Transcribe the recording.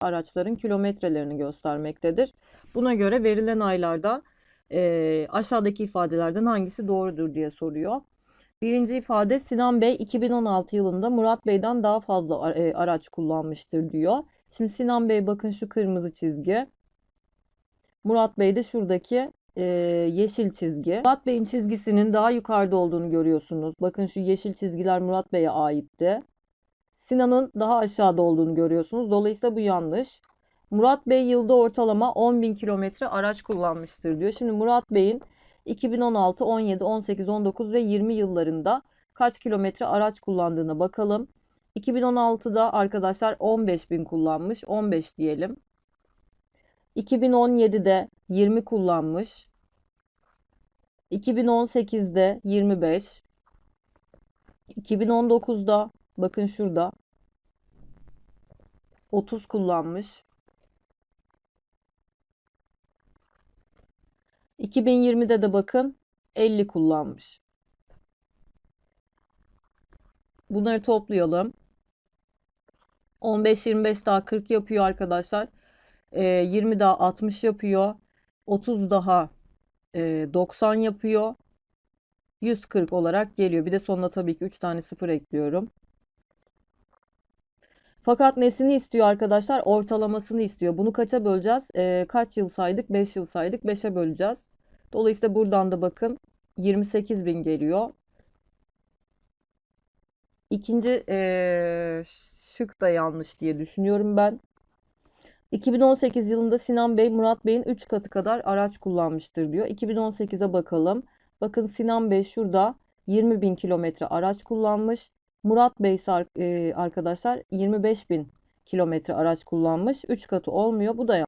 araçların kilometrelerini göstermektedir. Buna göre verilen aylarda e, aşağıdaki ifadelerden hangisi doğrudur diye soruyor. Birinci ifade Sinan Bey 2016 yılında Murat Bey'den daha fazla e, araç kullanmıştır diyor. Şimdi Sinan Bey bakın şu kırmızı çizgi. Murat Bey de şuradaki e, yeşil çizgi. Murat Bey'in çizgisinin daha yukarıda olduğunu görüyorsunuz. Bakın şu yeşil çizgiler Murat Bey'e aitti. Sinan'ın daha aşağıda olduğunu görüyorsunuz. Dolayısıyla bu yanlış. Murat Bey yılda ortalama 10.000 kilometre araç kullanmıştır diyor. Şimdi Murat Bey'in 2016, 17, 18, 19 ve 20 yıllarında kaç kilometre araç kullandığına bakalım. 2016'da arkadaşlar 15.000 kullanmış. 15 diyelim. 2017'de 20 kullanmış. 2018'de 25. 2019'da bakın şurada 30 kullanmış. 2020'de de bakın 50 kullanmış. Bunları toplayalım. 15 25 daha 40 yapıyor arkadaşlar. Ee, 20 daha 60 yapıyor. 30 daha e, 90 yapıyor. 140 olarak geliyor. Bir de sonuna tabii ki 3 tane sıfır ekliyorum. Fakat nesini istiyor arkadaşlar? Ortalamasını istiyor. Bunu kaça böleceğiz? Ee, kaç yıl saydık? 5 yıl saydık. 5'e böleceğiz. Dolayısıyla buradan da bakın 28 bin geliyor. İkinci eee, şık da yanlış diye düşünüyorum ben. 2018 yılında Sinan Bey Murat Bey'in 3 katı kadar araç kullanmıştır diyor. 2018'e bakalım. Bakın Sinan Bey şurada 20 bin kilometre araç kullanmış. Murat Bey ise arkadaşlar 25 bin kilometre araç kullanmış. 3 katı olmuyor. Bu da